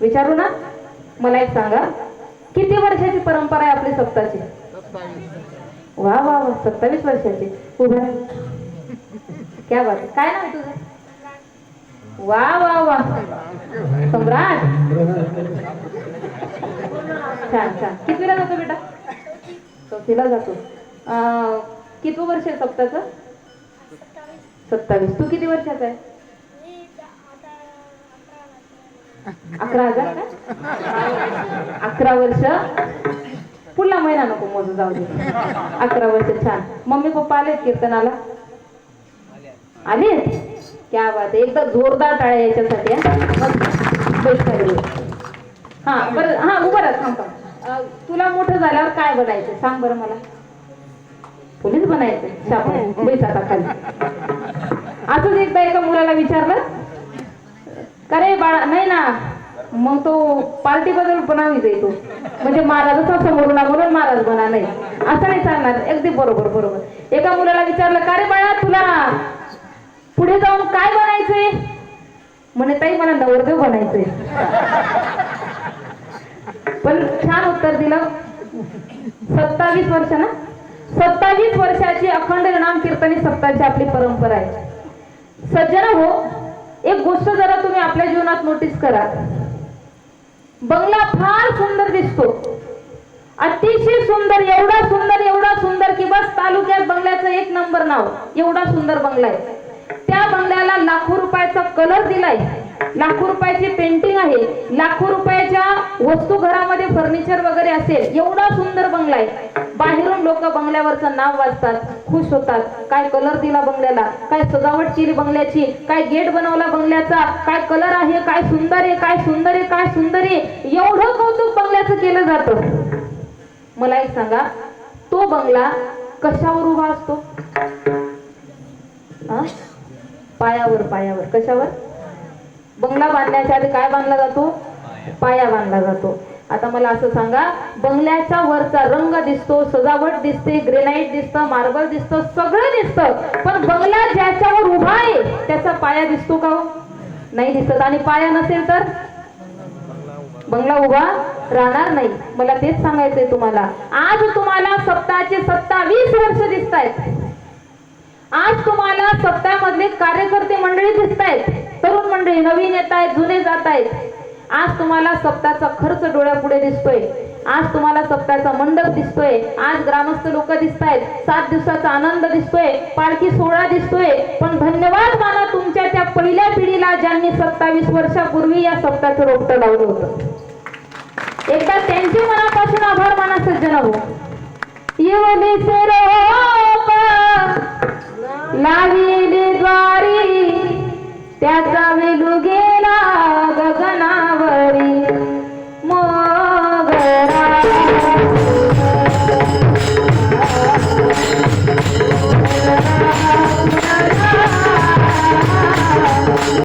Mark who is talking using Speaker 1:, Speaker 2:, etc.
Speaker 1: विचारू ना? मला एक सांगा. किती वर्षाची परंपरा आहे आपली सप्ताची वा वा वा. सत्तावीस वर्षाची. उभा क्या बात काय नाव तुझं? वा वा वा. सम्राट. छान छान. कितवीला जातो बेटा? चौथीला जातो. किती वर्ष आहे सप्ताचं सत्तावीस. तू किती वर्षाचा आहे? अकरा हजार का? अकरा वर्ष. पुढला महिना नको मोजू जाऊ दे. अकरा वर्ष छान. मम्मी पप्पा आलेत कीर्तनाला? आले क्या बात आहे. एकदा जोरदार टाळ्या याच्यासाठी हा. मग हा बरं हा उभं राहा थांब तुला मोठं झाल्यावर काय बनायचं? सांग बरं मला. पोलीस बनायचं शाबास. बैठ आता खाली. असंच एकदा एका मुलाला विचारलं मग तो पार्टी बदल बनावी जाई तो म्हणजे महाराजच समोर म्हणून महाराज बना नाही. असं नाही चालणार. अगदी बरोबर बरोबर. एका मुलाला विचारलं का रे बाळा तुला पुढे जाऊन काय बनायचंय? म्हणे ताई मला नवरदेव बनायचंय. पण छान उत्तर दिलं. सत्तावीस वर्ष ना? सत्तावीस वर्षाची अखंड नाम कीर्तनी सप्ताची आपली परंपरा आहे. सज्जन हो एक गोष्ट जरा तुम्ही आपल्या जीवनात नोटीस करा. बंगला फार सुंदर दिसतो. अतिशय सुंदर एवढा सुंदर एवढा सुंदर की बस तालुक्यात बंगल्याचं एक नंबर नाव. एवढा सुंदर बंगला आहे. त्या बंगल्याला लाखो रुपयाचा कलर दिलाय. लाखो रुपयाची पेंटिंग आहे. लाखो रुपयाच्या वस्तू घरामध्ये फर्निचर वगैरे असेल. एवढा सुंदर बंगला आहे. लोक बंगल्यावरचं नाव वाचतात खुश होतात. काय कलर दिला बंगल्याला? काय सजावट केली बंगल्याची? काय गेट बनवला बंगल्याचा? काय कलर आहे? काय सुंदर आहे? काय सुंदर आहे? काय सुंदर आहे? एवढं कौतुक बंगल्याचं केलं जातं. मला एक सांगा तो बंगला कशावर उभा असतो? हा? पायावर पायावर. कशावर? बंगला बांधण्याच्या आधी काय बांधला जातो? पाया बांधला जातो. आता मला असं सांगा बंगल्याचा वरचा रंग दिसतो सजावट दिसते ग्रेनाईट दिसतं मार्बल दिसतं सगळं दिसतं. पण बंगला ज्याच्यावर उभा आहे त्याचा पाया दिसतो का हो? नाही दिसत आणि पाया नसेल तर? बंगला उभा राहणार नाही. मला तेच सांगायचंय तुम्हाला. आज तुम्हाला सप्ताहाचे सत्तावीस वर्ष दिसत आहेत आज तुम्हाला सत्तामधले कार्यकर्ते मंडळी दिसत आहेत तरुण मंडळी नवीन येत आहेत जुने जात आहेत आज तुम्हाला सप्ताचा खर्च डोळ्यापुढे दिसतोय. आज तुम्हाला सप्ताचा मंडप दिसतोय. आज ग्रामस्थ लोक दिसत आहेत सात दिवसाचा आनंद दिसतोय. पालखी सोहळा दिसतोय. पण धन्यवाद माना तुमच्या त्या पहिल्या पिढीला ज्यांनी सत्तावीस वर्षापूर्वी या सप्ताचं रोपटं लावलं होतं. एकदा त्यांचे मनापासून आभार माना सज्जन हो लाग